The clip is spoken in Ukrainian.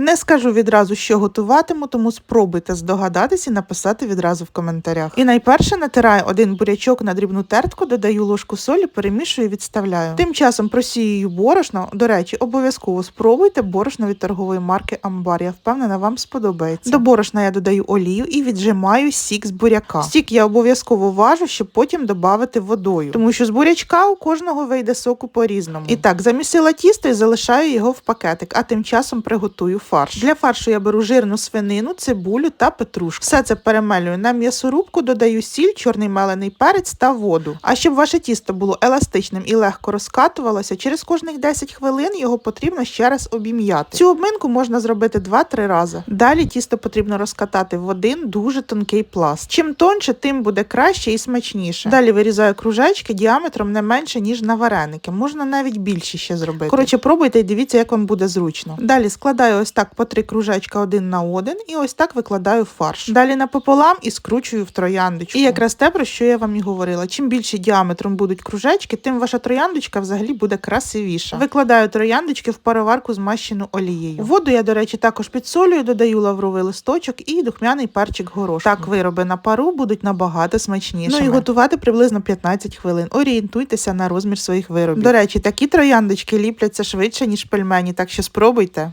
Не скажу відразу, що готуватиму, тому спробуйте здогадатись і написати відразу в коментарях. І найперше натираю один бурячок на дрібну тертку, додаю ложку солі, перемішую і відставляю. Тим часом просіюю борошно. До речі, обов'язково спробуйте борошно від торгової марки Амбар. Я впевнена, вам сподобається. До борошна я додаю олію і віджимаю сік з буряка. Сік я обов'язково важу, щоб потім додати водою, тому що з бурячка у кожного вийде соку по-різному. І так, замісила тісто і залишаю його в пакетик, а тим часом приготую фарш. Для фаршу я беру жирну свинину, цибулю та петрушку. Все це перемелюю на м'ясорубку, додаю сіль, чорний мелений перець та воду. А щоб ваше тісто було еластичним і легко розкатувалося, через кожних 10 хвилин його потрібно ще раз обім'яти. Цю обминку можна зробити 2-3 рази. Далі тісто потрібно розкатати в один дуже тонкий пласт. Чим тонше, тим буде краще і смачніше. Далі вирізаю кружечки діаметром не менше, ніж на вареники. Можна навіть більше ще зробити. Коротше, пробуйте і дивіться, як вам буде зручно. Далі складаю ось так по три кружечка один на один і ось так викладаю фарш. Далі напополам і скручую в трояндочку. І якраз те, про що я вам і говорила. Чим більше діаметром будуть кружечки, тим ваша трояндочка взагалі буде красивіша. Викладаю трояндочки в пароварку змащену олією. Воду я, до речі, також підсолюю, додаю лавровий листочок і духмяний перчик горошку. Так вироби на пару будуть набагато смачнішими. Ну і готувати приблизно 15 хвилин. Орієнтуйтеся на розмір своїх виробів. До речі, такі трояндочки ліпляться швидше, ніж пельмені, так що спробуйте.